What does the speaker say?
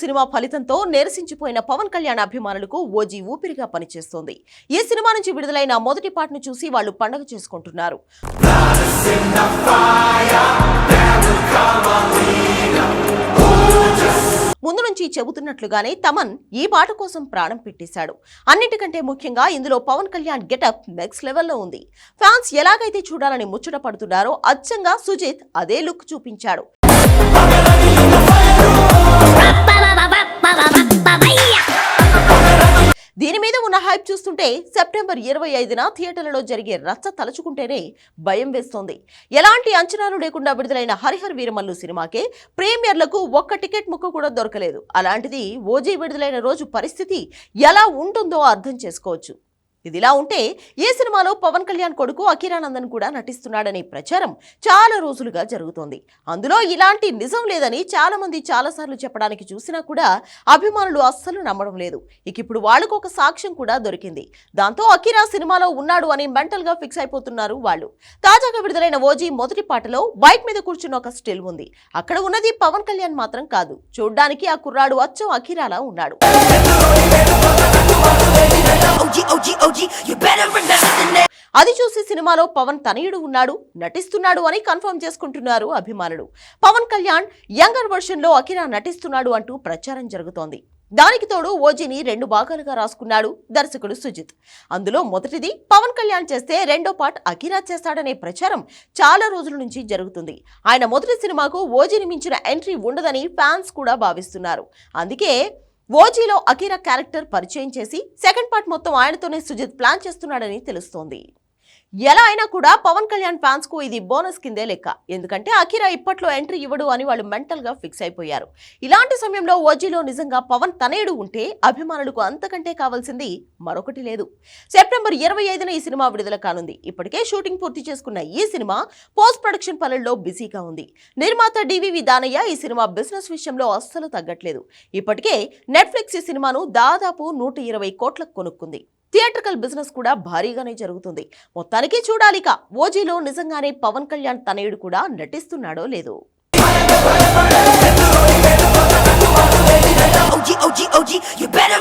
Cinema ఫలితంతో నిరసించిపోయిన పవన్ కళ్యాణ్ అభిమానులకు ఓజీ ఊపిరిగా పనిచేస్తోంది. ఈ సినిమా నుంచి విడుదలైన మొదటి పాటను చూసి వాళ్ళు పండగ చేసుకుంటున్నారు. ముందు నుంచి చెబుతున్నట్లుగానే తమన్ ఈ పాట కోసం ప్రాణం పెట్టేశాడు. అన్నిటికంటే ముఖ్యంగా ఇందులో పవన్ కళ్యాణ్ గెటప్ నెక్స్ట్ లెవెల్లో ఉంది. ఫ్యాన్స్ ఎలాగైతే చూడాలని ముచ్చట పడుతున్నారో అచ్చంగా సుజిత్ అదే లుక్ చూపించాడు. దీని మీద ఉన్న హైప్ చూస్తుంటే సెప్టెంబర్ ఇరవై ఐదున థియేటర్లలో జరిగే రచ్చ తలుచుకుంటేనే భయం వేస్తోంది. ఎలాంటి అంచనాలు లేకుండా విడుదలైన హరిహర్ వీరమల్లు సినిమాకే ప్రీమియర్లకు ఒక్క టికెట్ ముక్క కూడా దొరకలేదు. అలాంటిది ఓజీ విడుదలైన రోజు పరిస్థితి ఎలా ఉంటుందో అర్థం చేసుకోవచ్చు. ఇదిలా ఉంటే ఈ సినిమాలో పవన్ కళ్యాణ్ కొడుకు అఖిరానందన్ కూడా నటిస్తున్నాడనే ప్రచారం చాలా రోజులుగా జరుగుతోంది. అందులో ఇలాంటి నిజం లేదని చాలామంది చాలాసార్లు చెప్పడానికి చూసినా కూడా అభిమానులు అస్సలు నమ్మడం లేదు. ఇక ఇప్పుడు వాళ్ళకు ఒక సాక్ష్యం కూడా దొరికింది. దాంతో అఖిరా సినిమాలో ఉన్నాడు అని మెంటల్గా ఫిక్స్ అయిపోతున్నారు వాళ్ళు. తాజాగా విడుదలైన ఓజీ మొదటి పాటలో బైక్ మీద కూర్చున్న ఒక స్టిల్ ఉంది. అక్కడ ఉన్నది పవన్ కళ్యాణ్ మాత్రం కాదు. చూడ్డానికి ఆ కుర్రాడు అచ్చం అఖిరాలా ఉన్నాడు. సినిమాలో పవన్ తనయుడు ఉన్నాడు నటిస్తున్నాడు అని కన్ఫర్మ్ చేసుకుంటున్నారు అభిమానులు. పవన్ కళ్యాణ్ యంగర్ వర్షన్లో నటిస్తున్నాడు అంటూ ప్రచారం జరుగుతోంది. దానికి తోడు ఓజీని రెండు భాగాలుగా రాసుకున్నాడు దర్శకుడు సుజిత్. అందులో మొదటిది పవన్ కళ్యాణ్ చేస్తే రెండో పార్ట్ అఖిరా చేస్తాడనే ప్రచారం చాలా రోజుల నుంచి జరుగుతుంది. ఆయన మొదటి సినిమాకు ఓజీని మించిన ఎంట్రీ ఉండదని ఫ్యాన్స్ కూడా భావిస్తున్నారు. అందుకే ఓజీలో అకిరా క్యారెక్టర్ పరిచయం చేసి సెకండ్ పార్ట్ మొత్తం ఆయనతోనే సుజిత్ ప్లాన్ చేస్తున్నాడని తెలుస్తోంది. ఎలా అయినా కూడా పవన్ కళ్యాణ్ ఫ్యాన్స్కు ఇది బోనస్ కిందే లెక్క. ఎందుకంటే అఖిరా ఇప్పట్లో ఎంట్రీ ఇవ్వడు అని వాళ్ళు మెంటల్గా ఫిక్స్ అయిపోయారు. ఇలాంటి సమయంలో ఓజీలో నిజంగా పవన్ తనేడు ఉంటే అభిమానులకు అంతకంటే కావాల్సింది మరొకటి లేదు. సెప్టెంబర్ ఇరవై ఐదున ఈ సినిమా విడుదల కానుంది. ఇప్పటికే షూటింగ్ పూర్తి చేసుకున్న ఈ సినిమా పోస్ట్ ప్రొడక్షన్ పనుల్లో బిజీగా ఉంది. నిర్మాత డివివి దానయ్య ఈ సినిమా బిజినెస్ విషయంలో అస్సలు తగ్గట్లేదు. ఇప్పటికే నెట్ఫ్లిక్స్ ఈ సినిమాను దాదాపు నూట ఇరవై కోట్లకు కొనుక్కుంది. థియేట్రికల్ బిజినెస్ కూడా భారీగానే జరుగుతుంది మొత్తానికి చూడాలిక ఓజీలో నిజంగానే పవన్ కళ్యాణ్ తనయుడు కూడా నటిస్తున్నాడో లేదో you better.